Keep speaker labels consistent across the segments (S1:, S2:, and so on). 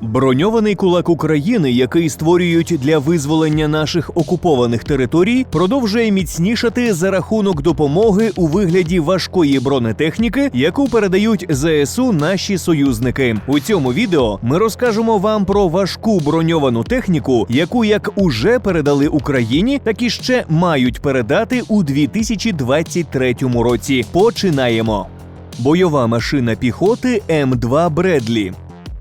S1: Броньований кулак України, який створюють для визволення наших окупованих територій, продовжує міцнішати за рахунок допомоги у вигляді важкої бронетехніки, яку передають ЗСУ наші союзники. У цьому відео ми розкажемо вам про важку броньовану техніку, яку як уже передали Україні, так і ще мають передати у 2023 році. Починаємо. Бойова машина піхоти М2 Бредлі.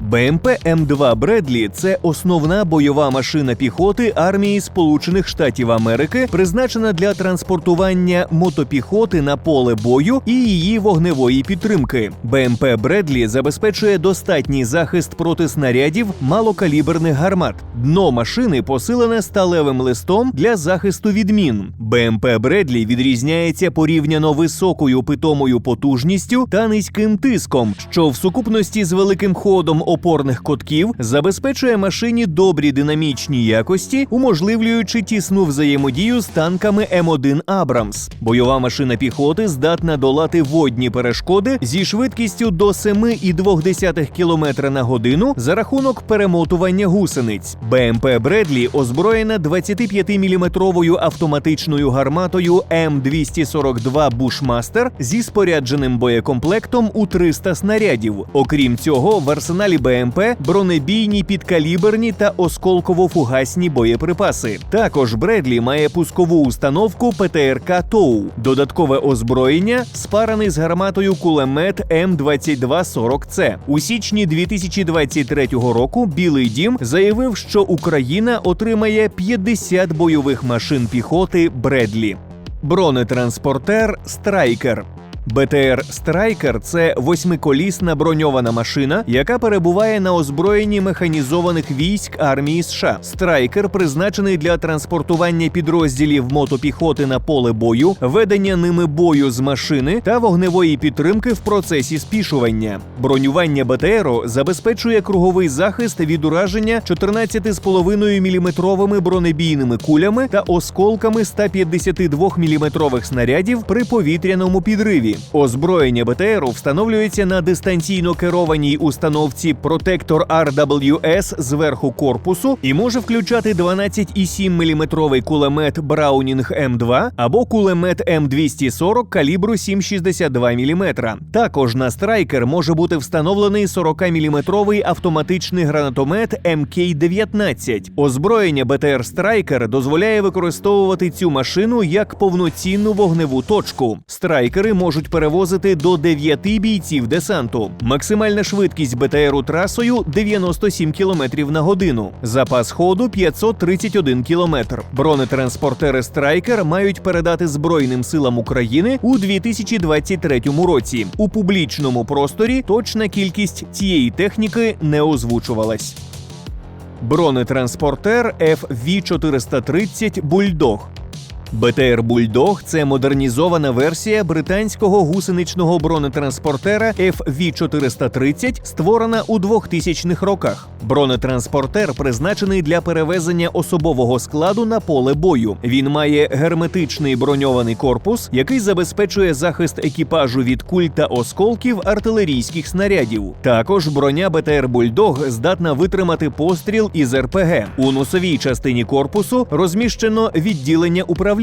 S1: БМП М2 Бредлі це основна бойова машина піхоти армії Сполучених Штатів Америки, призначена для транспортування мотопіхоти на поле бою і її вогневої підтримки. БМП Бредлі забезпечує достатній захист проти снарядів малокаліберних гармат. Дно машини посилене сталевим листом для захисту від мін. БМП Бредлі відрізняється порівняно високою питомою потужністю та низьким тиском, що в сукупності з великим ходом опорних котків забезпечує машині добрі динамічні якості, уможливлюючи тісну взаємодію з танками М1 Абрамс. Бойова машина піхоти здатна долати водні перешкоди зі швидкістю до 7,2 км на годину за рахунок перемотування гусениць. БМП Бредлі озброєна 25-мм автоматичною гарматою М242 Бушмастер зі спорядженим боєкомплектом у 300 снарядів. Окрім цього, в арсеналі БМП бронебійні підкаліберні та осколково-фугасні боєприпаси. Також Бредлі має пускову установку ПТРК ТОУ, додаткове озброєння, спараний з гарматою кулемет М2240С. У січні 2023 року Білий Дім заявив, що Україна отримає 50 бойових машин піхоти Бредлі. Бронетранспортер Страйкер. БТР Страйкер це восьмиколісна броньована машина, яка перебуває на озброєнні механізованих військ армії США. Страйкер призначений для транспортування підрозділів мотопіхоти на поле бою, ведення ними бою з машини та вогневої підтримки в процесі спішування. Бронювання БТРу забезпечує круговий захист від ураження 14,5 мм бронебійними кулями та осколками 152 мм снарядів при повітряному підриві. Озброєння БТРу встановлюється на дистанційно керованій установці Протектор RWS зверху корпусу і може включати 12,7 мм кулемет Браунінг М2 або кулемет М240 калібру 7,62 мм. Також на страйкер може бути встановлений 40-мм автоматичний гранатомет МК-19. Озброєння БТР Страйкер дозволяє використовувати цю машину як повноцінну вогневу точку. Страйкери можуть перевозити до 9 бійців десанту. Максимальна швидкість БТРу трасою 97 км на годину. Запас ходу 531 км. Бронетранспортери Страйкер мають передати Збройним силам України у 2023 році. У публічному просторі точна кількість цієї техніки не озвучувалась. Бронетранспортер FV-430 Бульдог. БТР Бульдог це модернізована версія британського гусеничного бронетранспортера FV-430, створена у 2000-х роках. Бронетранспортер призначений для перевезення особового складу на поле бою. Він має герметичний броньований корпус, який забезпечує захист екіпажу від куль та осколків артилерійських снарядів. Також броня БТР Бульдог здатна витримати постріл із РПГ. У носовій частині корпусу розміщено відділення управління.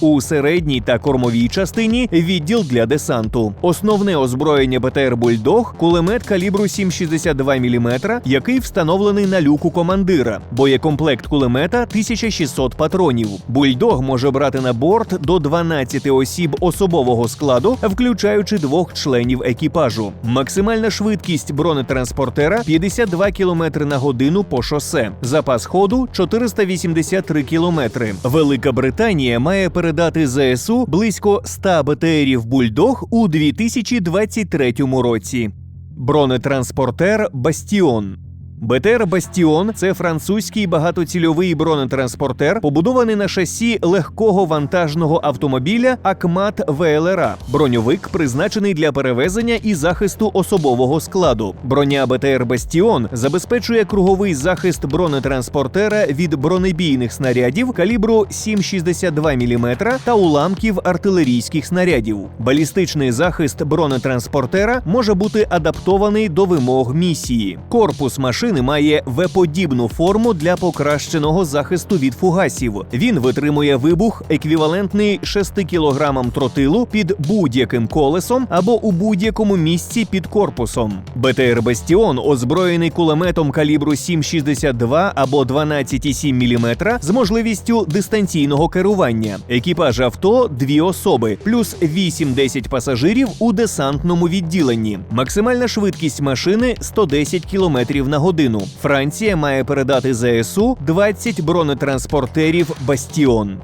S1: У середній та кормовій частині відділ для десанту. Основне озброєння БТР Бульдог кулемет калібру 7,62 мм, який встановлений на люку командира. Боєкомплект кулемета 1600 патронів. Бульдог може брати на борт до 12 осіб особового складу, включаючи двох членів екіпажу. Максимальна швидкість бронетранспортера 52 км на годину по шосе. Запас ходу 483 км. Велика Британія має передати ЗСУ близько 100 БТРів Бульдог у 2023 році. Бронетранспортер Бастіон. БТР Бастіон це французький багатоцільовий бронетранспортер, побудований на шасі легкого вантажного автомобіля Акмат ВЛРА. Броньовик призначений для перевезення і захисту особового складу. Броня БТР Бастіон забезпечує круговий захист бронетранспортера від бронебійних снарядів калібру 7,62 мм та уламків артилерійських снарядів. Балістичний захист бронетранспортера може бути адаптований до вимог місії. Корпус машини машини має В-подібну форму для покращеного захисту від фугасів. Він витримує вибух, еквівалентний 6 кг тротилу під будь-яким колесом або у будь-якому місці під корпусом. БТР Бастіон озброєний кулеметом калібру 7,62 або 12,7 мм з можливістю дистанційного керування. Екіпаж авто дві особи, плюс 8-10 пасажирів у десантному відділенні. Максимальна швидкість машини 110 км на годину. Франція має передати ЗСУ 20 бронетранспортерів Бастіон.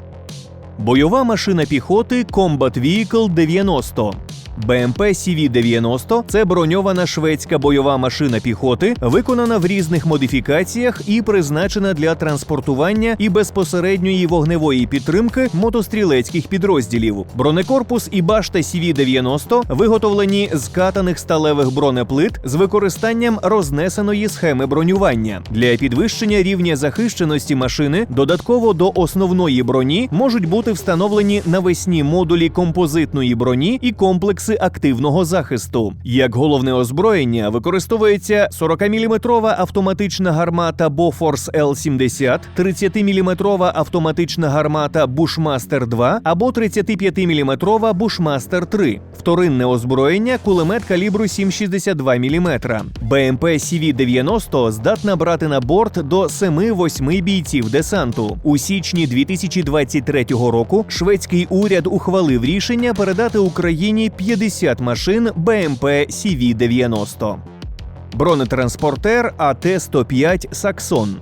S1: Бойова машина піхоти Combat Vehicle 90. БМП CV-90 – це броньована шведська бойова машина піхоти, виконана в різних модифікаціях і призначена для транспортування і безпосередньої вогневої підтримки мотострілецьких підрозділів. Бронекорпус і башта CV-90 виготовлені з катаних сталевих бронеплит з використанням рознесеної схеми бронювання. Для підвищення рівня захищеності машини додатково до основної броні можуть бути встановлені навесні модулі композитної броні і комплекси активного захисту. Як головне озброєння використовується 40-мм автоматична гармата Bofors L-70, 30-мм автоматична гармата Bushmaster 2 або 35-мм Bushmaster 3. Вторинне озброєння кулемет калібру 7,62 мм. БМП CV-90 здатна брати на борт до 7-8 бійців десанту. У січні 2023 року шведський уряд ухвалив рішення передати Україні 50 машин БМП CV-90. Бронетранспортер АТ-105 Саксон.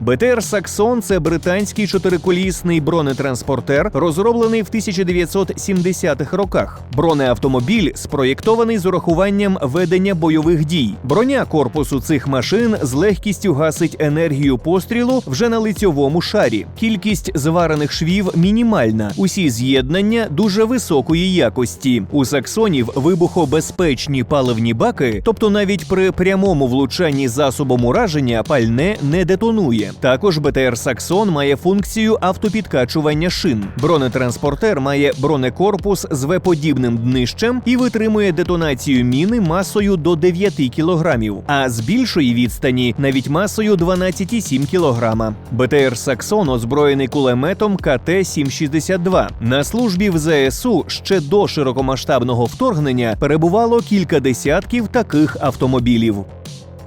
S1: БТР Саксон це британський чотириколісний бронетранспортер, розроблений в 1970-х роках. Бронеавтомобіль спроєктований з урахуванням ведення бойових дій. Броня корпусу цих машин з легкістю гасить енергію пострілу вже на лицьовому шарі. Кількість зварених швів мінімальна. Усі з'єднання дуже високої якості. У саксонів вибухобезпечні паливні баки, тобто навіть при прямому влучанні засобом ураження пальне не детонує. Також БТР Саксон має функцію автопідкачування шин. Бронетранспортер має бронекорпус з В-подібним днищем і витримує детонацію міни масою до 9 кілограмів, а з більшої відстані навіть масою 12,7 кілограма. БТР Саксон озброєний кулеметом КТ-762. На службі в ЗСУ ще до широкомасштабного вторгнення перебувало кілька десятків таких автомобілів.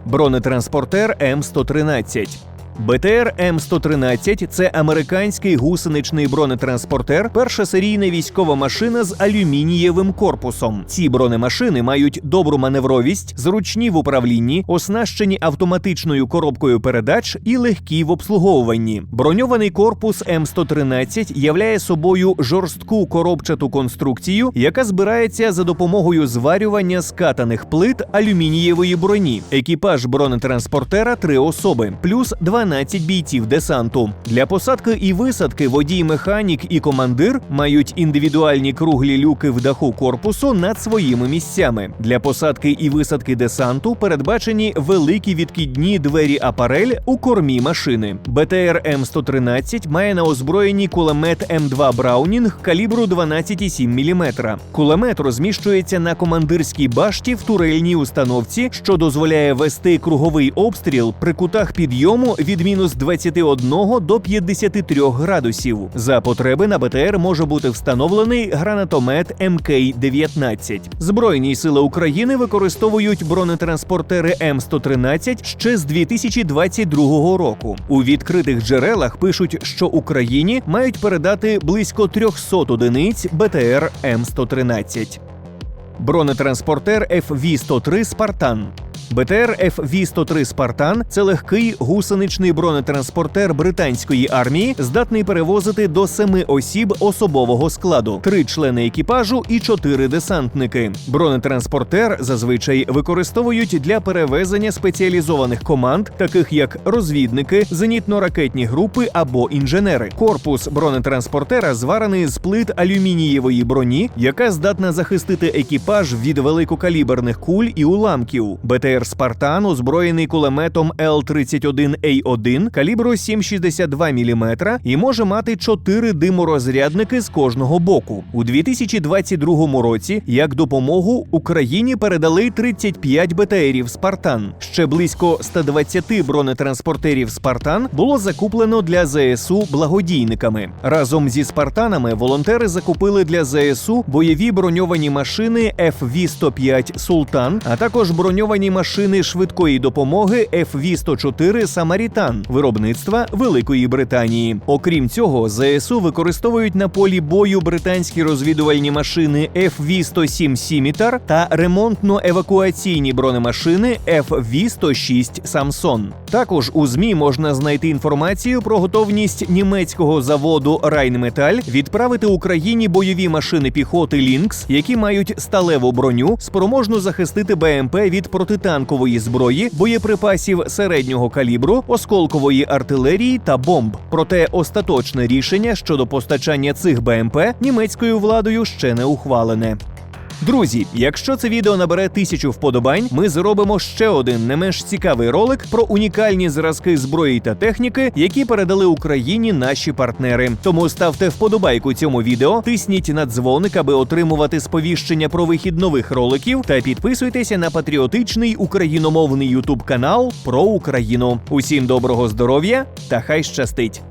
S1: Бронетранспортер М113. БТР М113 це американський гусеничний бронетранспортер, перша серійна військова машина з алюмінієвим корпусом. Ці бронемашини мають добру маневровість, зручні в управлінні, оснащені автоматичною коробкою передач і легкі в обслуговуванні. Броньований корпус М113 являє собою жорстку коробчату конструкцію, яка збирається за допомогою зварювання скатаних плит алюмінієвої броні. Екіпаж бронетранспортера три особи, плюс 12 бійців десанту. Для посадки і висадки водій, механік і командир мають індивідуальні круглі люки в даху корпусу над своїми місцями. Для посадки і висадки десанту передбачені великі відкидні двері апарель у кормі машини. БТР М113 має на озброєнні кулемет М2 Браунінг калібру 12,7 мм. Кулемет розміщується на командирській башті в турельній установці, що дозволяє вести круговий обстріл при кутах підйому від мінус 21 до 53 градусів. За потреби на БТР може бути встановлений гранатомет МК-19. Збройні сили України використовують бронетранспортери М113 ще з 2022 року. У відкритих джерелах пишуть, що Україні мають передати близько 300 одиниць БТР М113. Бронетранспортер FV-103 Спартан. БТР FV-103 Спартан це легкий гусеничний бронетранспортер британської армії, здатний перевозити до семи осіб особового складу, три члени екіпажу і чотири десантники. Бронетранспортер зазвичай використовують для перевезення спеціалізованих команд, таких як розвідники, зенітно-ракетні групи або інженери. Корпус бронетранспортера зварений з плит алюмінієвої броні, яка здатна захистити екіпаж від великокаліберних куль і уламків. БТР БТР Спартан озброєний кулеметом Л-31А1 калібру 7,62 мм і може мати 4 диморозрядники з кожного боку. У 2022 році як допомогу Україні передали 35 БТРів Спартан. Ще близько 120 бронетранспортерів Спартан було закуплено для ЗСУ благодійниками. Разом зі Спартанами волонтери закупили для ЗСУ бойові броньовані машини FV-105 Султан, а також броньовані машини швидкої допомоги FV-104 Самарітан виробництва Великої Британії. Окрім цього, ЗСУ використовують на полі бою британські розвідувальні машини FV-107 Сімітар та ремонтно-евакуаційні бронемашини FV-106 Самсон. Також у ЗМІ можна знайти інформацію про готовність німецького заводу Райнметаль відправити Україні бойові машини піхоти Лінкс, які мають сталеву броню, спроможну захистити БМП від протитанкової зброї, боєприпасів середнього калібру, осколкової артилерії та бомб. Проте остаточне рішення щодо постачання цих БМП німецькою владою ще не ухвалене. Друзі, якщо це відео набере тисячу вподобань, ми зробимо ще один не менш цікавий ролик про унікальні зразки зброї та техніки, які передали Україні наші партнери. Тому ставте вподобайку цьому відео, тисніть на дзвоник, аби отримувати сповіщення про вихід нових роликів, та підписуйтеся на патріотичний україномовний ютуб канал про Україну. Усім доброго здоров'я та хай щастить!